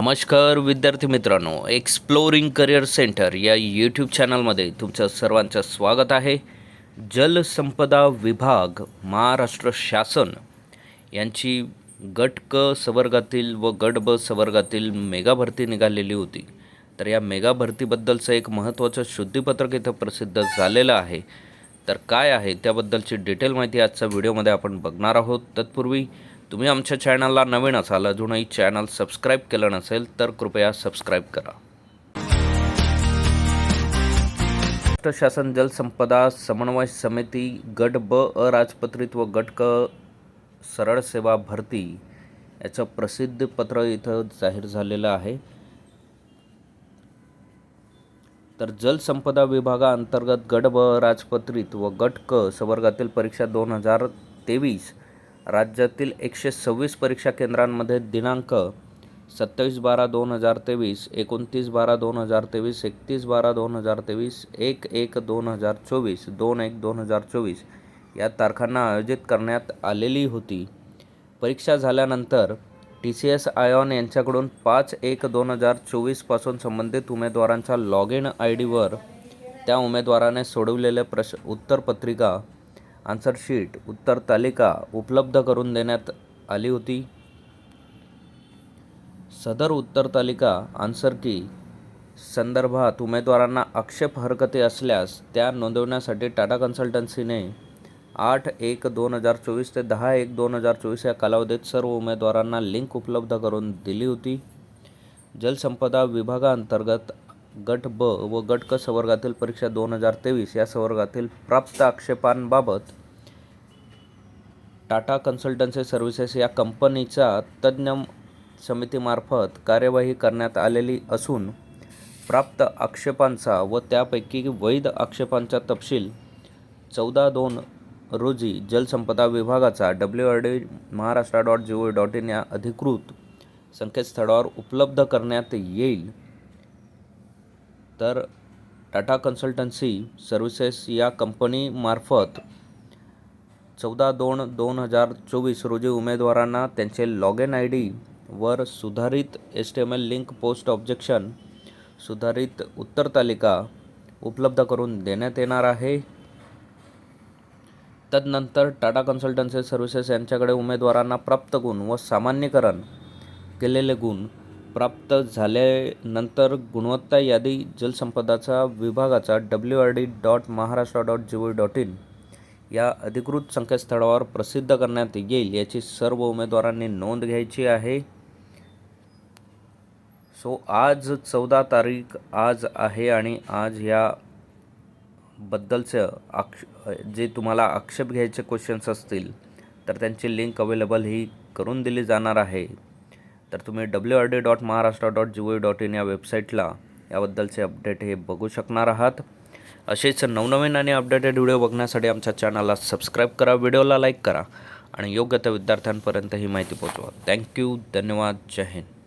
नमस्कार विद्यार्थी मित्रांनो एक्सप्लोरिंग करिअर सेंटर या यूट्यूब चॅनलमध्ये तुमचं सर्वांचं स्वागत आहे. जलसंपदा विभाग महाराष्ट्र शासन यांची गट क संवर्गातील व गट ब संवर्गातील मेगा भरती निघालेली होती. तर या मेगा भरतीबद्दलचं एक महत्त्वाचं शुद्धीपत्रक इथं प्रसिद्ध झालेलं आहे. तर काय आहे त्याबद्दलची डिटेल माहिती आजच्या व्हिडिओमध्ये आपण बघणार आहोत. तत्पूर्वी तुम्ही आमच्या चॅनलला नवीन असाल अजूनही चॅनल सबस्क्राईब केलं नसेल तर कृपया सबस्क्राईब करा. महाराष्ट्र शासन जलसंपदा समन्वय समिती गट ब अराजपत्रित व गट क सरळ सेवा भरती याचं प्रसिद्ध पत्र इथं जाहीर झालेलं आहे. तर जलसंपदा विभागाअंतर्गत गट ब राजपत्रित व गट क संवर्गातील परीक्षा दोन हजार तेवीस राज्यातील एकशे सव्वीस परीक्षा केंद्रांमध्ये दिनांक सत्तावीस बारा दोन हजार तेवीस एकोणतीस बारा दोन हजार तेवीस एकतीस बारा दोन हजार तेवीस एक एक दोन हजार चोवीस दोन एक दोन हजार चोवीस या तारखांना आयोजित करण्यात आलेली होती. परीक्षा झाल्यानंतर टी सी एस आयॉन यांच्याकडून पाच एक दोन हजार चोवीसपासून संबंधित उमेदवारांच्या लॉग इन आय डीवर त्या उमेदवाराने सोडवलेले प्रश उत्तरपत्रिका आन्सर शीट उत्तर तालिका उपलब्ध करून देण्यात आली होती. सदर उत्तर तालिका आन्सर की संदर्भात उमेदवारांना आक्षेप हरकती असल्यास त्या नोंदवण्यासाठी टाटा कन्सल्टन्सीने आठ एक दोन हजार चोवीस ते दहा एक दोन हजार चोवीस या कालावधीत सर्व उमेदवारांना लिंक उपलब्ध करून दिली होती. जलसंपदा विभागाअंतर्गत गट ब व गट क संवर्गातील परीक्षा दोन हजार तेवीस या संवर्गातील प्राप्त आक्षेपांबाबत टाटा कन्सल्टन्सी सर्व्हिसेस या कंपनीच्या तज्ज्ञ समितीमार्फत कार्यवाही करण्यात आलेली असून प्राप्त आक्षेपांचा व त्यापैकी वैध आक्षेपांचा तपशील चौदा दोन रोजी जलसंपदा विभागाचा W R D Maharashtra dot G O dot in या अधिकृत संकेतस्थळावर उपलब्ध करण्यात येईल. तर टाटा कन्सल्टन्सी सर्व्हिसेस या कंपनीमार्फत चौदा दोन दोन हजार चोवीस रोजी उमेदवारांना त्यांचे लॉग इन आय डी वर सुधारित S T M L link post objection सुधारित उत्तर तालिका उपलब्ध करून देण्यात येणार आहे. तदनंतर टाटा कन्सल्टन्सी सर्व्हिसेस यांच्याकडे उमेदवारांना प्राप्त गुण व सामान्यीकरण केलेले गुण प्राप्त झाल्यानंतर गुणवत्ता यादी जलसंपदाचा विभागाचा W R D dot Maharashtra dot G O dot in या अधिकृत संकेतस्थळावर प्रसिद्ध करण्यात येईल याची सर्व उमेदवारांनी नोंद घ्यायची आहे. सो आज चौदा तारीख आज आहे आणि आज या बद्दलचं आक्ष जे तुम्हाला आक्षेप घ्यायचे क्वेश्चन्स असतील तर त्यांची लिंक अवेलेबल ही करून दिली जाणार आहे. तर तुम्ही W R D dot Maharashtra dot G O dot in या वेबसाईटला याबद्दलचे अपडेट हे बघू शकणार आहात. असेच नवनवीन आणि अपडेटेड व्हिडिओ बघण्यासाठी आमच्या चॅनलला सबस्क्राईब करा व्हिडिओला लाईक करा आणि योग्य त्या विद्यार्थ्यांपर्यंत ही माहिती पोहोचवा. थँक्यू धन्यवाद जय हिंद.